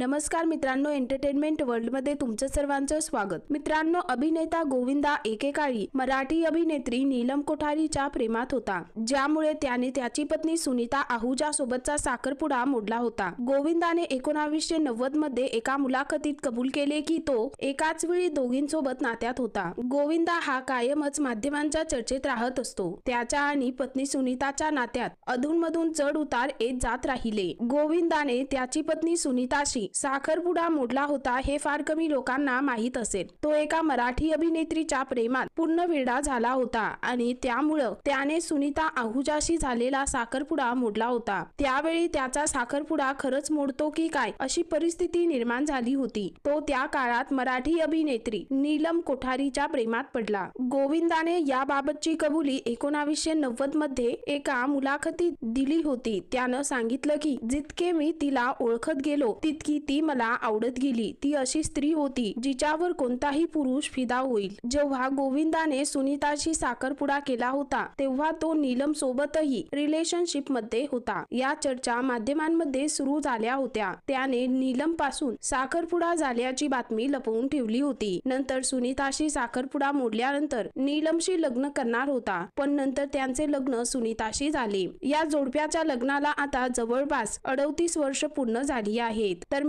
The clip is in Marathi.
नमस्कार मित्रांनो एंटरटेनमेंट वर्ल्डमध्ये तुमचं सर्वांचं स्वागत. मित्रांनो अभिनेता गोविंदा एकेकाळी मराठी अभिनेत्री नीलम कोठारीच्या प्रेमात होता. ज्यामुळे त्याने त्याची पत्नी सुनीता आहुजा सोबतचा साखरपुडा मोडला होता. गोविंदाने एकोणावीसशे नव्वदमध्ये एका मुलाखतीत कबूल केले की तो एकाच वेळी दोघींसोबत नात्यात होता. गोविंदा हा कायमच माध्यमांच्या चर्चेत राहत असतो. त्याच्या आणि पत्नी सुनीताच्या नात्यात अधूनमधून चढ उतार येत जात राहिले. गोविंदाने त्याची पत्नी सुनीताशी साखरपुडा मोडला होता हे फार कमी लोकांना माहीत असेल. तो एका मराठी अभिनेत्रीच्या प्रेमात पूर्ण वेडा झाला होता आणि त्यामुळं त्याने सुनीता आहुजाशी झालेला साखरपुडा मोडला होता. त्यावेळी त्याचा साखरपुडा खरंच मोडतो की काय अशी परिस्थिती निर्माण झाली होती. तो त्या काळात मराठी अभिनेत्री नीलम कोठारीच्या प्रेमात पडला. गोविंदाने याबाबतची कबुली एकोणावीसशे नव्वदमध्ये एका मुलाखतीत दिली होती. त्यानं सांगितलं की जितके मी तिला ओळखत गेलो तितकी ती मला आवडत गेली. ती अशी स्त्री होती जिच्यावर कोणताही पुरुष फिदा होईल. जेव्हा गोविंदाने सुनीताशी साखरपुडा केला होता तेव्हा तो नीलम सोबतही रिलेशनशिपमध्ये होता. या चर्चा माध्यमांमध्ये सुरू झाल्या होत्या. त्याने नीलमपासून साखरपुडा झाल्याची बातमी लपवून ठेवली होती. नंतर सुनीताशी साखरपुडा मोडल्यानंतर नीलमशी लग्न करणार होता पण नंतर त्यांचे लग्न सुनीताशी झाले. या जोडप्याच्या लग्नाला आता जवळपास अडतीस वर्ष पूर्ण झाली आहेत. तर